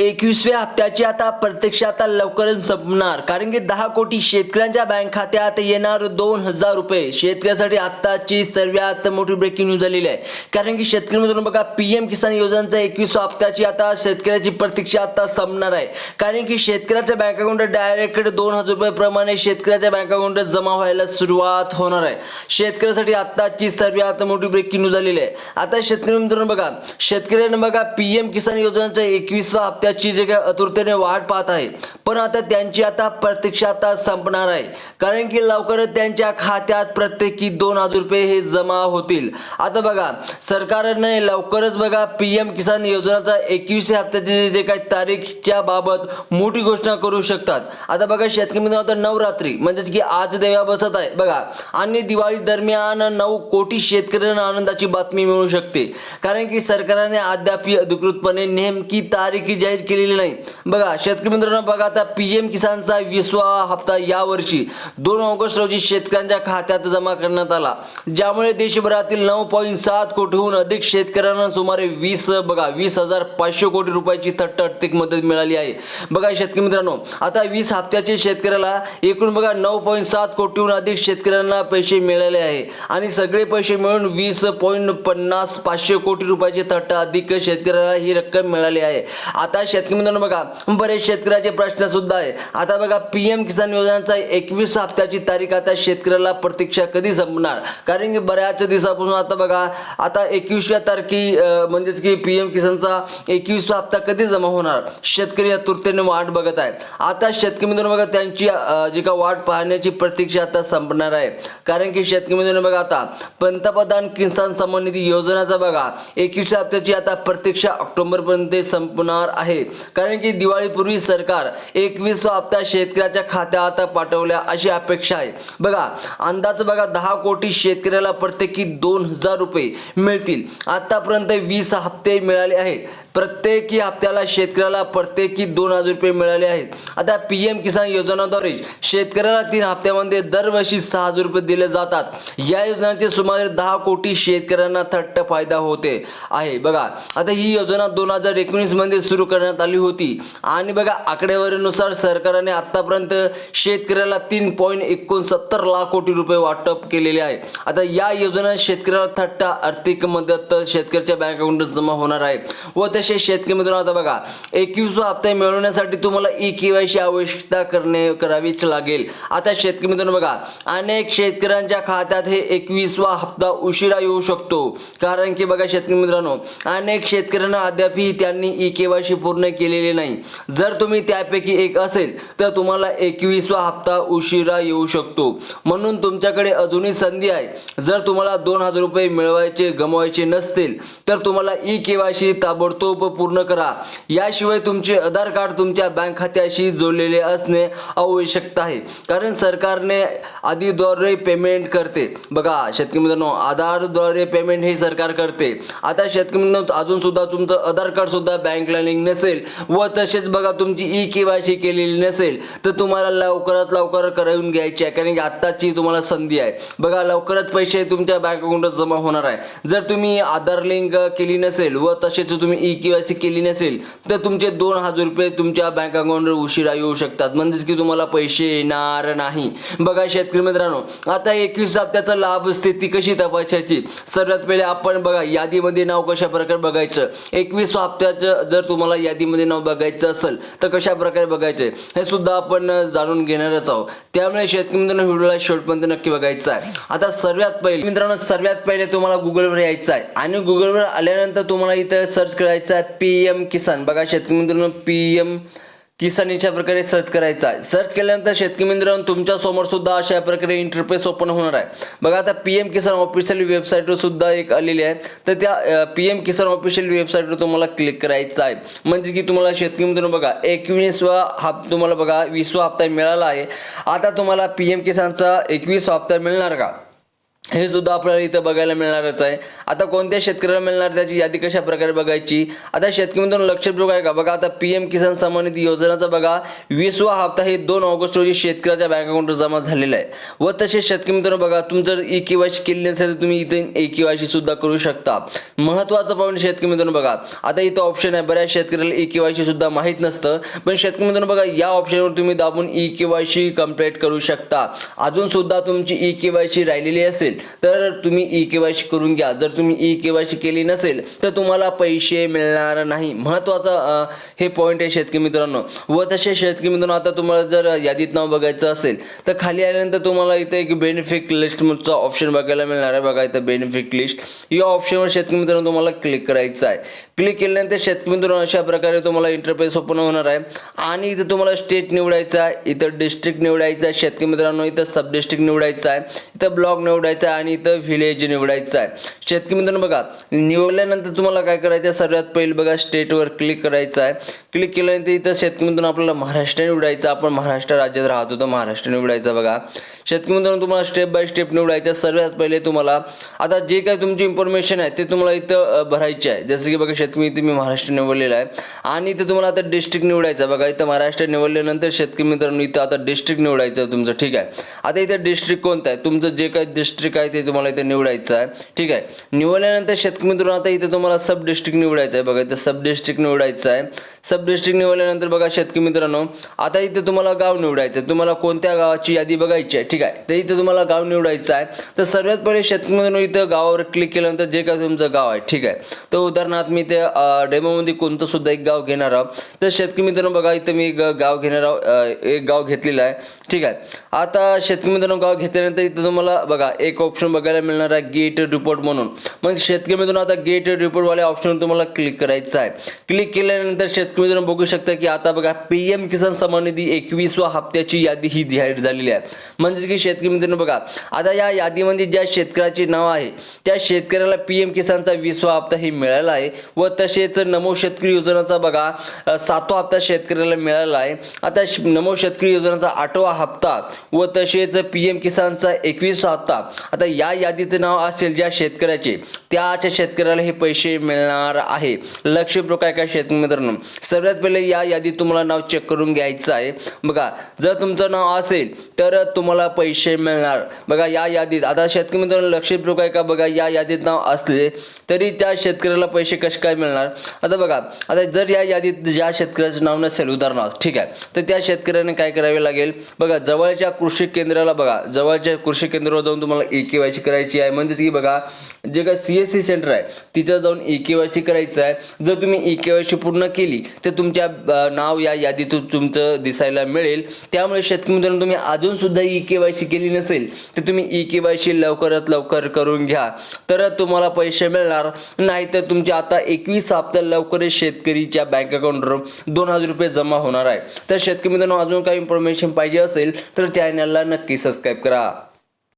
एकवीसव्या हप्त्याची आता प्रत्यक्ष आता लवकरच संपणार कारण की दहा कोटी शेतकऱ्यांच्या बँक खात्यात येणार दोन हजार रुपये. शेतकऱ्यासाठी आत्ताची सर्वात मोठी ब्रेकिंग न्यूज झालेली आहे. कारण की शेतकरी मित्रांनो बघा पी एम किसान योजनेचा एकवीसव्या हप्त्याची आता शेतकऱ्याची प्रतीक्षा आता संपणार आहे. कारण की शेतकऱ्याच्या बँक अकाउंट डायरेक्ट दोन हजार रुपये प्रमाणे शेतकऱ्याच्या बँक अकाउंट जमा व्हायला सुरुवात होणार आहे. शेतकऱ्यासाठी आत्ताची सर्वात मोठी ब्रेकिंग न्यूज झालेली आहे. आता शेतकरी मित्रांनो बघा शेतकऱ्यांना बघा पी एम किसान योजनेच्या एकवीसव्या त्याची जे काही आतुरतेने वाट पाहत आहे. पण आता त्यांची आता प्रतीक्षा आता संपणार आहे. कारण की लवकरच त्यांच्या खात्यात प्रत्येकी दोन हजार रुपये हे जमा होतील. आता बघा सरकारने लवकरच बघा पी एम किसान योजनेचा एकवीस हप्त्याची जे काही तारीखच्या बाबत मोठी घोषणा करू शकतात. आता बघा शेतकरी मित्रांनो आता नवरात्री म्हणजेच की आज देव्या बसत आहे. बघा आणि दिवाळी दरम्यान नऊ कोटी शेतकऱ्यांना आनंदाची बातमी मिळू शकते. कारण की सरकारने अद्याप अधिकृतपणे नेमकी तारीख जाहीर केलेली नाही. बघा शेतकरी मित्रांनो बघा आता पीएम किसानचा वीसवा हप्ता यावर्षी. दोन ऑगस्ट रोजी शेतकऱ्यांच्या खात्यात जमा करण्यात आला. ज्यामुळे देशभरातील नऊ पॉईंट सात कोटीहून अधिक शेतकऱ्यांना सुमारे वीस बघा वीस हजार पाचशे कोटी रुपयाची थट्ट आर्थिक मदत मिळाली आहे. बघा शेतकरी मित्रांनो आता वीस हप्त्याचे शेतकऱ्याला एकूण बघा नऊ पॉईंट सात कोटीहून अधिक शेतकऱ्यांना पैसे मिळाले आहे. आणि सगळे पैसे मिळून वीस पॉईंट पन्नास पाचशे कोटी रुपयाचे थट्ट अधिक शेतकऱ्याला ही रक्कम मिळाली आहे. आता शेतकरी मित्रांनो बघा बरेच शेतकऱ्याचे प्रश्न सुद्धा आहे. आता बघा पी एम किसान योजनेचा एकवीस हप्त्याची तारीख आता शेतकऱ्याला प्रतीक्षा कधी संपणार? कारण की बऱ्याच दिवसापासून आता बघा आता एकवीसव्या तारखी म्हणजेच की पी एम किसानचा एकवीसवा हप्ता कधी जमा होणार? शेतकरी आतुरतेने वाट बघत आहेत. आता शेतकरी मित्रांनो बघा त्यांची जी का वाट पाहण्याची प्रतीक्षा आता संपणार आहे. कारण की शेतकरी मित्रांनो बघा आता पंतप्रधान किसान सन्मान निधी योजनेचा बघा एकवीसव्या हप्त्याची आता प्रतीक्षा ऑक्टोबरपर्यंत संपणार आहे. कारण की दिवाळीपूर्वी सरकार एकवीसवा हप्ता शेतकऱ्याच्या खात्यात पाठवल्या अशी अपेक्षा आहे. बघा अंदाज बघा दहा कोटी शेतकऱ्याला प्रत्येकी दोन हजार रुपये मिळतील. आतापर्यंत वीस हप्ते मिळाले आहेत. प्रत्येकी हप्त्याला शेतकऱ्याला प्रत्येकी दोन हजार रुपये मिळाले आहेत. आता पी एम किसान योजनाद्वारे शेतकऱ्याला तीन हप्त्यामध्ये दरवर्षी सहा हजार रुपये दिले जातात. या योजनेचे सुमारे दहा कोटी शेतकऱ्यांना थट्ट फायदा होते आहे. बघा आता ही योजना दोन हजार एकोणीसमध्ये सुरू करण्यात आली होती. आणि बघा आकडेवारीनुसार सरकारने आत्तापर्यंत शेतकऱ्याला तीन पॉईंट एकोणसत्तर लाख कोटी रुपये वाटप केलेले आहे. आता या योजना शेतकऱ्याला थट्ट आर्थिक मदत शेतकऱ्याच्या बँक अकाउंट जमा होणार आहे. व तसे शेतकरी मित्रांनो आता बघा एकवीस हप्ता मिळवण्यासाठी तुम्हाला ई केवायसी आवश्यकता करणे करावीच लागेल. आता शेतकरी मित्रांनो बघा अनेक शेतकऱ्यांच्या खात्यात हे एकवीसवा हप्ता उशिरा येऊ शकतो. कारण की बघा शेतकरी मित्रांनो अनेक शेतकऱ्यांना अद्यापही त्यांनी ई केवायसी पूर्ण केलेली नाही. जर तुम्ही त्यापैकी एक असेल तर तुम्हाला एकवीसवा हप्ता उशिरा येऊ शकतो. म्हणून तुमच्याकडे अजूनही संधी आहे. जर तुम्हाला दोन हजार रुपये मिळवायचे गमवायचे नसतील तर तुम्हाला ई केवायसी ताबडतोब पूर्ण करा. याशिवाय तुमचे आधार कार्ड तुमच्या बँक खात्याशी जोडलेले असणे आवश्यक आहे. कारण सरकारने आधीद्वारे पेमेंट करते. बघा शेतकरी मित्रांनो आधारद्वारे पेमेंट हे सरकार करते. आता शेतकरी मित्रांनो अजून सुद्धा तुमचं आधार कार्ड सुद्धा बँकला लिंक नसेल व तसेच बघा तुमची ई केवायसी केलेली नसेल तर तुम्हाला लवकरात लवकर करून घ्यायची आहे. कारण की आत्ताची तुम्हाला संधी आहे. बघा लवकरच पैसे तुमच्या बँक अकाउंटात जमा होणार आहे. जर तुम्ही आधार लिंक केली नसेल व तसेच तुम्ही ई केवायसी केली नसेल तर तुमचे दोन हजार रुपये तुमच्या बँक अकाउंटवर उशिरा येऊ शकतात. म्हणजेच की तुम्हाला पैसे येणार नाही. बघा शेतकरी मित्रांनो आता एकवीस हप्त्याचा लाभ स्थिती कशी तपासायची? सर्वात पहिले आपण बघा यादीमध्ये नाव कशा प्रकारे बघायचं? एकवीस हप्त्याचं जर तुम्हाला यादीमध्ये नाव बघायचं असेल तर कशा प्रकारे बघायचे? हे सुद्धा आपण जाणून घेणारच आहोत. त्यामुळे शेतकरी मित्रांनो व्हिडिओला शेवटपर्यंत नक्की बघायचं आहे. आता सर्वात पहिले मित्रांनो सर्वात पहिले तुम्हाला गुगलवर यायचं आहे. आणि गुगलवर आल्यानंतर तुम्हाला इथं सर्च करायचं करायचा पी एम किसान. बघा शेतकरी मित्रांनो पी एम किसान याच्या प्रकारे सर्च करायचा आहे. सर्च केल्यानंतर शेतकरी मित्रांनो तुमच्यासमोर सुद्धा अशा प्रकारे इंटरफेस ओपन होणार आहे. बघा आता पी एम किसान ऑफिशियल वेबसाईटवर सुद्धा एक आलेली आहे. तर त्या पी एम किसान ऑफिशियल वेबसाईटवर तुम्हाला क्लिक करायचं आहे. म्हणजे की तुम्हाला शेतकरी मित्रांनो बघा एकवीसवा हप तुम्हाला बघा वीसवा हप्ता मिळाला आहे. आता तुम्हाला पी एम किसानचा एकवीस हप्ता मिळणार का? हे सुद्धा आपल्याला इथं बघायला मिळणारच आहे. आता कोणत्या शेतकऱ्याला मिळणार त्याची यादी कशा प्रकारे बघायची? आता शेतकरी मित्रांनो लक्षपूर्वक आहे का? बघा आता पी एम किसान सन्मान निधी योजनेचा बघा वीसवा हप्ता हे दोन ऑगस्ट रोजी शेतकऱ्याच्या बँक अकाउंटवर जमा झालेला आहे. व तसेच शेतकरी मित्रांनो बघा तुमचं जर ई के वाय सी केली नसेल तर तुम्ही इथे ए के वाय सी सुद्धा करू शकता. महत्त्वाचं पॉईंट शेतकरी मित्रांनो बघा आता इथं ऑप्शन आहे. बऱ्याच शेतकऱ्याला ई के वाय सी सुद्धा माहीत नसतं पण शेतकरी मित्रांनो बघा या ऑप्शनवर तुम्ही दाबून E K Y C complete करू शकता. अजून सुद्धा तुमची ई के वाय सी राहिलेली असेल तर तुम्ही ई के वाय सी करून घ्या. जर तुम्ही ई के वाय सी केली नसेल तर तुम्हाला पैसे मिळणार नाही. महत्त्वाचा हे पॉईंट आहे शेतकरी मित्रांनो. व तसे शेतकरी मित्रांनो आता तुम्हाला जर यादीत नाव बघायचं असेल तर खाली आल्यानंतर तुम्हाला इथे एक बेनिफिट लिस्टचा ऑप्शन बघायला मिळणार आहे बघा इथं बेनिफिट लिस्ट या ऑप्शनवर शेतकरी मित्रांनो तुम्हाला क्लिक करायचं आहे. क्लिक केल्यानंतर शेतकरी मित्रांनो अशा प्रकारे तुम्हाला इंटरफेस ओपन होणार आहे. आणि इथं तुम्हाला स्टेट निवडायचं आहे इथं डिस्ट्रिक्ट निवडायचा आहे शेतकरी मित्रांनो इथं सब डिस्ट्रिक्ट निवडायचा आहे इथं ब्लॉक निवडायचा करायचा आणि इथं व्हिलेज निवडायचं आहे. शेतकरी मित्रांनो बघा निवडल्यानंतर तुम्हाला काय करायचं आहे? सर्वात पहिले बघा स्टेटवर क्लिक करायचं आहे. क्लिक केल्यानंतर इथं शेतकीमधून आपल्याला महाराष्ट्र निवडायचं आपण महाराष्ट्र राज्यात राहतो तर महाराष्ट्र निवडायचं बघा. शेतकीमधून तुम्हाला स्टेप बाय स्टेप निवडायचं सर्वात पहिले तुम्हाला आता जे काही तुमची इन्फॉर्मेशन आहे ते तुम्हाला इथं भरायची आहे. जसं की बघा शेतकरी इथे मी महाराष्ट्र निवडलेलं आहे. आणि इथं तुम्हाला आता डिस्ट्रिक्ट निवडायचं बघा इथं महाराष्ट्र निवडल्यानंतर शेतकरी मित्रांनो इथं आता डिस्ट्रिक्ट निवडायचं आहे तुमचं. ठीक आहे. आता इथं डिस्ट्रिक्ट कोणतं आहे? तुमचं जे काही डिस्ट्रिक्ट आहे ते तुम्हाला इथं निवडायचं आहे. ठीक आहे. निवडल्यानंतर शेतकरी मित्रांनो आता इथं तुम्हाला सब डिस्ट्रिक्ट निवडायचं आहे. बघा इथं सब डिस्ट्रिक्ट निवडायचं आहे. सब डिस्ट्रिक्ट निवडल्यानंतर बघा शेतकरी मित्रांनो आता इथं तुम्हाला गाव निवडायचं आहे तुम्हाला कोणत्या गावाची यादी बघायची आहे? ठीक आहे. तर इथं तुम्हाला गाव निवडायचं आहे. तर सर्वात पहिले शेतकरी मित्रांनो इथं गावावर क्लिक केल्यानंतर जे काय तुमचं गाव आहे ठीक आहे. तर उदाहरणार्थ मी ते डेमोमध्ये कोणतं सुद्धा एक गाव घेणार आहोत. तर शेतकरी मित्रांनो बघा इथं मी गाव घेणार आहोत. एक गाव घेतलेलं आहे. ठीक आहे. आता शेतकरी मित्रांनो गाव घेतल्यानंतर इथं तुम्हाला बघा एक ऑप्शन बघायला मिळणार आहे गेट रिपोर्ट म्हणून. मग शेतकरी मित्रांनो आता गेट रिपोर्टवाल्या ऑप्शनवर तुम्हाला क्लिक करायचं आहे. क्लिक केल्यानंतर शेतकरी मित्रांनो बघू शकता की आता बघा पी एम किसान सन्मान निधी एकवीसवा हप्त्याची यादी ही जाहीर झालेली आहे. म्हणजे की शेतकरी मित्रांनो बघा आता या यादीमध्ये ज्या शेतकऱ्याचे नाव आहे त्या शेतकऱ्याला पी एम किसानचा वीसवा हप्ता ही मिळाला आहे व तसेच नमो शेतकरी योजनेचा बघा सातवा हप्ता शेतकऱ्याला मिळाला आहे. आता नमो शेतकरी योजनेचा आठवा हप्ता व तसेच पी एम किसानचा एकवीसवा हप्ता आता या यादीचं नाव असेल ज्या शेतकऱ्याचे त्याच्या शेतकऱ्याला हे पैसे मिळणार आहे. लक्ष काय काय शेतकरी मित्रांनो? सर्वात पहिले या यादीत तुम्हाला नाव चेक करून घ्यायचं आहे. बघा जर तुमचं नाव असेल तर तुम्हाला पैसे मिळणार. बघा या यादीत आता शेतकरी मित्रांनो लक्षपूर्वक आहे का बघा या यादीत नाव असले तरी त्या शेतकऱ्याला पैसे कसे काय मिळणार? आता बघा आता जर या यादीत ज्या शेतकऱ्याचं नाव नसेल उदाहरणार्थ ठीक आहे तर त्या शेतकऱ्याने काय करावे लागेल? बघा जवळच्या कृषी केंद्राला बघा जवळच्या कृषी केंद्रावर जाऊन तुम्हाला ई के वाय सी करायची आहे. म्हणजे की बघा जे काय सी एस सी सेंटर आहे तिथं जाऊन ई के वाय सी करायचं आहे. जर तुम्ही ई के वाय सी पूर्ण केली तर तुमच्या नाव या यादीतून तुमचं दिसायला मिळेल. त्यामुळे शेतकरी मित्रांनो तुम्ही अजूनसुद्धा ई के वाय सी केली नसेल तर तुम्ही ई के वाय सी लवकरात लवकर करून घ्या. तर तुम्हाला पैसे मिळणार नाही तर तुमच्या आता एकवीस हप्ता लवकरच शेतकरीच्या बँक अकाउंटवर दोन हजार रुपये जमा होणार आहे. तर शेतकरी मित्रांनो अजून काही इन्फॉर्मेशन पाहिजे असेल तर चॅनलला नक्की सबस्क्राईब करा.